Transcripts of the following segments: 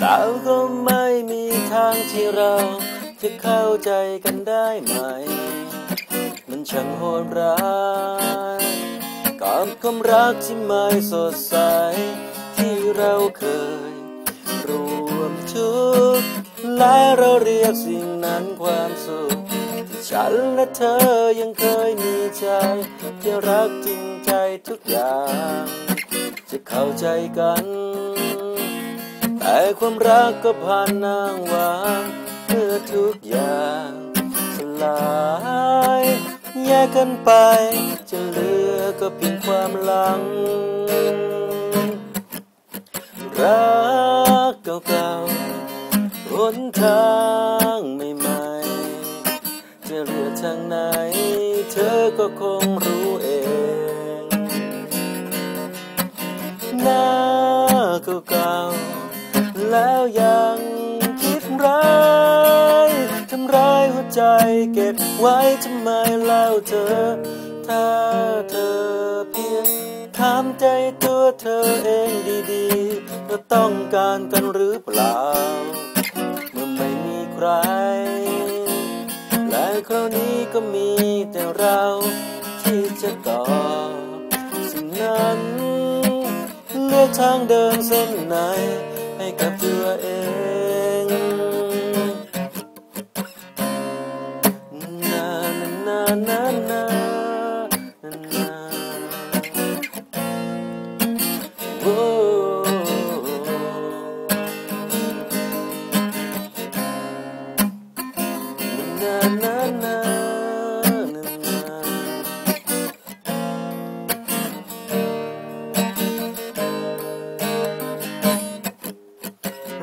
แล้วก็ไม่มีทางที่เราจะเข้าใจกันได้ไหม มันช่างโหดร้ายกับความรักที่ไม่สดใส ที่เราเคยรวมทุกข์และเราเรียกสิ่งนั้นความสุขที่ฉันและเธอยังเคยมีใจ ที่รักจริงใจทุกอย่าง จะเข้าใจกัน แต่ความรักก็ผ่านนางวางเมื่อทุกอย่างสลายแยกกันไป จะเหลือก็เพียงความหลัง รักเก่าๆหนทางใหม่ๆจะเลือกทางไหน เธอก็คงรู้เองหน้าเก่าๆ แล้วยังคิดร้ายทำร้ายหัวใจเก็บไว้ทำไมเล่าเธอ ถ้าเธอเพียงถามใจตัวเธอเองดีๆว่าต้องการกันหรือเปล่า เมื่อไม่มีใคร และคราวนี้ก็มีแต่เราที่จะตอบสิ่งนั้นเลือกทางเดินเส้นไหน ให้กับตัวเองนานาน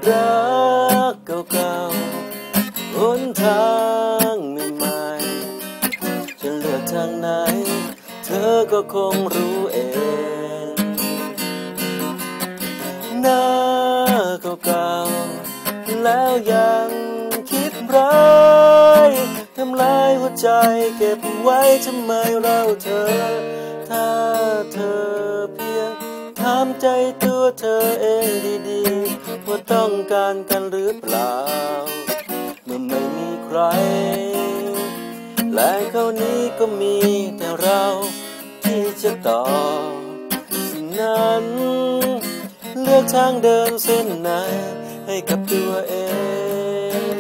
รักเก่าๆหนทางใหม่ๆจะเลือกทางไหน เธอก็คงรู้เองหน้าเก่าๆแล้วยังคิดร้ายทำลายหัวใจเก็บไว้ทำไมเราเธอ ถ้าเธอเพียงถามใจตัวเธอเองดี การกันหรือเปล่า เมื่อไม่มีใคร และคราวนี้ก็มีแต่เราที่จะตอบสิ่งนั้น เลือกทางเดินเส้นไหนให้กับตัวเอง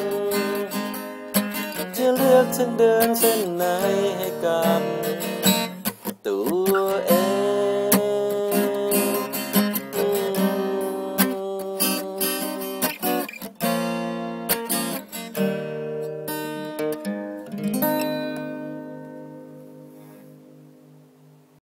จะเลือกทางเดินเส้นไหนให้กับตัว